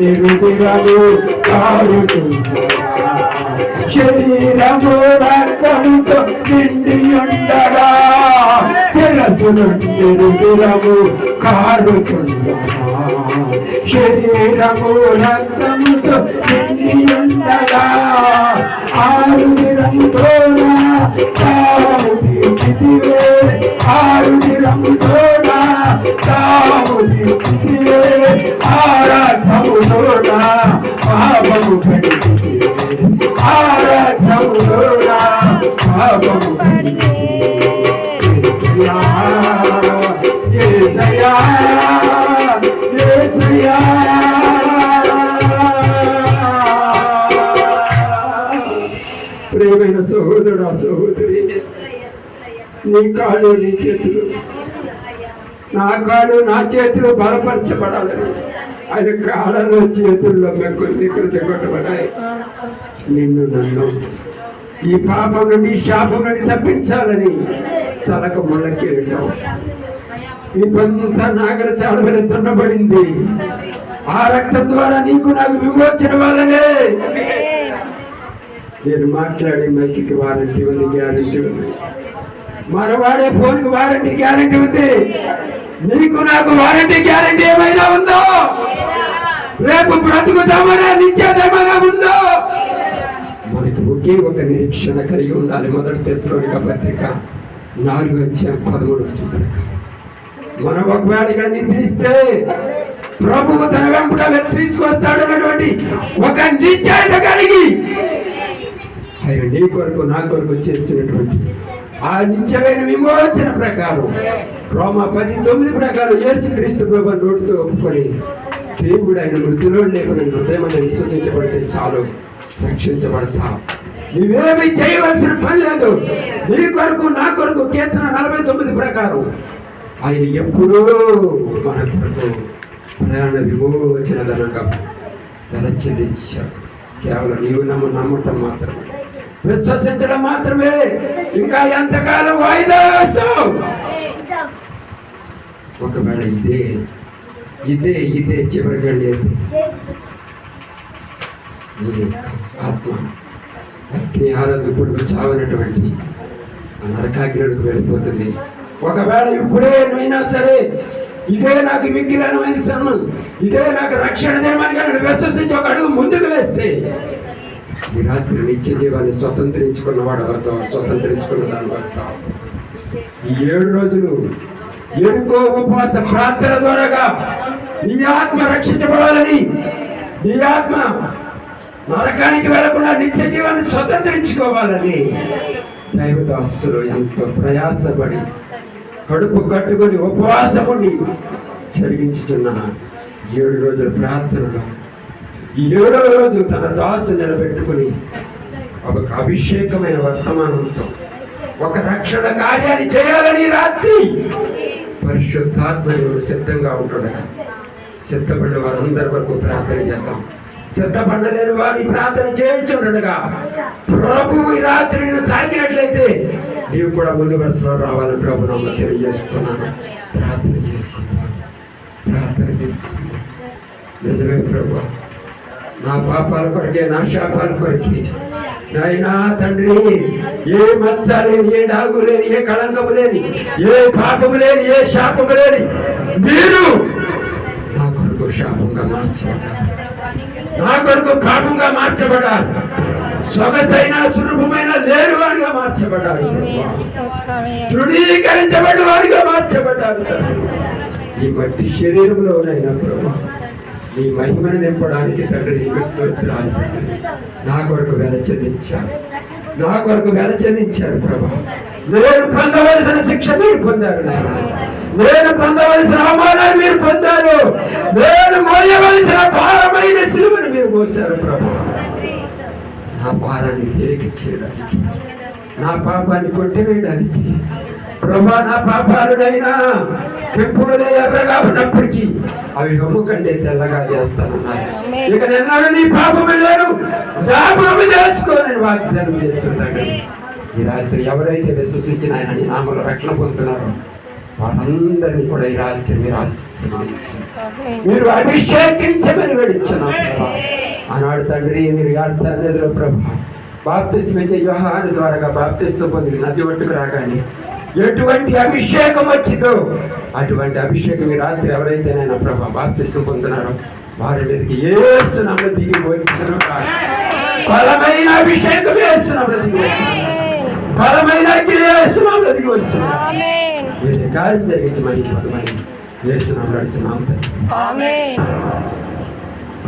తిరుతిరలు కారుతుంది శరీరము రక్తముతో నిండి ఉండగా శిరస్సు తిరుతిరము కారుతుంది శరీరము రక్తముతో నిండి ఉండగా ఆరు దినముతో ఆరు దినముతో పాపము కడిగితివే ఆరాధముతోనా పాపము కడిగితివే యేసయ్యా యేసయ్యా ప్రేమైన సహోదరుడు సహోదరి నీ కాళ్ళు నీ చేతులు నా కాళ్ళు నా చేతులు బలపరచబడాలని ఆయన కాళ్ళలో చేతుల్లో మెక్కు నికృతి కొట్టబడాయి నిన్ను నన్ను ఈ పాపం నుండి శాపం నుండి తప్పించాలని తలకు ముళ్ళకేయటం. ఈ పంత నాగర చాడబడి తుండబడింది. ఆ రక్తం ద్వారా నీకు నాకు విమోచన వాళ్ళనే నేను మాట్లాడే మైకి వారంటీ ఉంది గ్యారంటీ ఉంది. మనవాడే ఫోన్కి వారంటీ గ్యారంటీ ఉంది. నీకు నాకు వారంటీ గ్యారంటీ ఏమైనా ఉందో? రేపు బ్రతుకుతామనా నిత్యదేమైనా ఉందో? మనకి ఒకే ఒక నిరీక్షణ కలిగి ఉండాలి మొదటి తెశలోనిక పత్రిక. నాలుగు వచ్చాం పదమూడు వచ్చిన మనం ఒకవేళ ఇక్కడ నిద్రిస్తే ప్రభువు తన వెంపట తీసుకొస్తాడు అన్నటువంటి ఒక నిశ్చయత కలిగి ఆయన నీ కొరకు నా కొరకు చేసినటువంటి ఆ నిత్యమైన విమోచన ప్రకారం. రోమ పది తొమ్మిది ప్రకారం యేసు క్రీస్తు ప్రభు నోటితో ఒప్పుకొని దేవుడు ఆయన మృతిలో లేకుండా హృదయమని విశ్వసించబడితే చాలు రక్షించబడతా. నువ్వేమి చేయవలసిన పని లేదు. నీ కొరకు నా కొరకు కీర్తన నలభై తొమ్మిది ప్రకారం. ఆయన ఎప్పుడూ మన కొరకు ప్రయాణ విమోచన ధనంగా ధర చెల్లించాడు కేవలం నీవు నమ్మ నమ్మటం మాత్రమే. విశ్వసించడం మాత్రమే. ఇంకా ఎంతకాలం వాయిదా వేస్తావు ఒకవేళ ఇదే ఇదే ఇదే చివరికి వెళ్ళేది ఆత్మ. అగ్ని ఆరాధకుడు చావనటువంటి ఆ నరకాగ్నుడికి వెళ్ళిపోతుంది. ఒకవేళ ఇప్పుడే నువ్వైనా సరే ఇదే నాకు మిగిలినమైన సమయం ఇదే నాకు రక్షణ దినమని కానీ విశ్వసించి ఒక అడుగు ముందుకు వేస్తే ఈ రాత్రి నిత్య జీవాన్ని స్వతంత్రించుకున్నవాడు అవుతావు స్వతంత్రించుకున్న దాని అవుతావు ఈ ఏడు రోజులు ఎరుకో ఉపవాస ప్రార్థన ద్వారాగా నీ ఆత్మ రక్షించబడాలని నీ ఆత్మ నరకానికి వెళ్ళకుండా నిత్య జీవాన్ని స్వతంత్రించుకోవాలని దైవదాసులు ఎంతో ప్రయాసపడి కడుపు కట్టుకొని ఉపవాసం జరిగించుతున్న ఏడు రోజుల ప్రార్థనలో ఏడవ రోజు తన దాసు నిలబెట్టుకుని ఒక అభిషేకమైన వర్తమానంతో ఒక రక్షణ కార్యాన్ని చేయాలని రాత్రి పరిశుద్ధాత్మ దేవుడు సిద్ధంగా ఉంటుండగా సిద్ధపడిన వారందరి వరకు ప్రార్థన చేద్దాం. సిద్ధపడలేని వారి ప్రార్థన చేయించుండగా ప్రభువు ఈ రాత్రి నిన్ను తాకినట్లయితే నీవు కూడా ముందు వరుసలో రావాలని ప్రభు నమ్మ తెలియజేస్తున్నాను. ప్రార్థన చేసుకుంటాను ప్రార్థన చేసుకుంటాను నిజమే ప్రభు. నా పాపాల కొరికే నా శాపాల కొరకే. నాయనా తండ్రి ఏ మచ్చ లేని ఏ డాగు లేని ఏ కళంకము లేని ఏ పాపము లేని ఏ శాపము లేని మీరు నా కొరకు శాపంగా మార్చబడాలి నా కొరకు పాపంగా మార్చబడాలి సొగసైన సురూపమైన లేరు వారిగా మార్చబడ్డారు. తృణీకరించబడి వారిగా మార్చబడ్డారు. ఈ మట్టి శరీరంలోనైనా ప్రభు. నీ మహిమను నింపడానికి తండ్రి నీకు స్తోత్రాలు. నా కొరకు వెల చెల్లించాను నా కొరకు వెల చెల్లించారు ప్రభా. నేను పొందవలసిన శిక్ష మీరు పొందారు నాయన. నేను పొందవలసిన అవమానాన్ని మీరు పొందారు. నేను మోయవలసిన భారమైన సిలువను మీరు మోసారు ప్రభా. నా భారాన్ని తిరిగి చేయడానికి నా పాపాన్ని కొట్టివేయడానికి ప్రభా నా పాపాలనైనా పెంపుడుగా ఎర్రగా ఉన్నప్పటికీ అవి హొమ్ము కంటే తెల్లగా చేస్తాను. ఇక నిన్నాడు నీ పాపము లేదు జాపము చేసుకోని వాగ్దానం చేస్తుంటాడు. ఈ రాత్రి ఎవరైతే విశ్వసించిన ఆయన నీ నామలో రక్షణ పొందుతున్నారో వారందరినీ కూడా ఈ రాత్రి మీరు ఆశీర్వదించి మీరు అభిషేకించమని వెడిచున్నాం. ఆనాడు తండ్రి మీరు యాత్రలో ప్రభా. బాప్తిస్మించే యోహాను ద్వారా బాప్తిస్తం పొంది నది ఒట్టుకు రాగానే ఎటువంటి అభిషేకం వచ్చిందో? అటువంటి అభిషేకం ఈ రాత్రి ఎవరైతే నేను ప్రభా బాప్తిస్తం పొందుతున్నారో వారి మీదకి ఏసునమ్మ దిగి వచ్చిన బలమైన అభిషేకం ఏసునమ్మ దిగి వచ్చిన బలమైన అగ్ని ఏసునమ్మ దిగి వచ్చిన ఆమేన్. ఏ కార్యం జరిగించి మరి మరి వేస్తున్నాం ఆమేన్.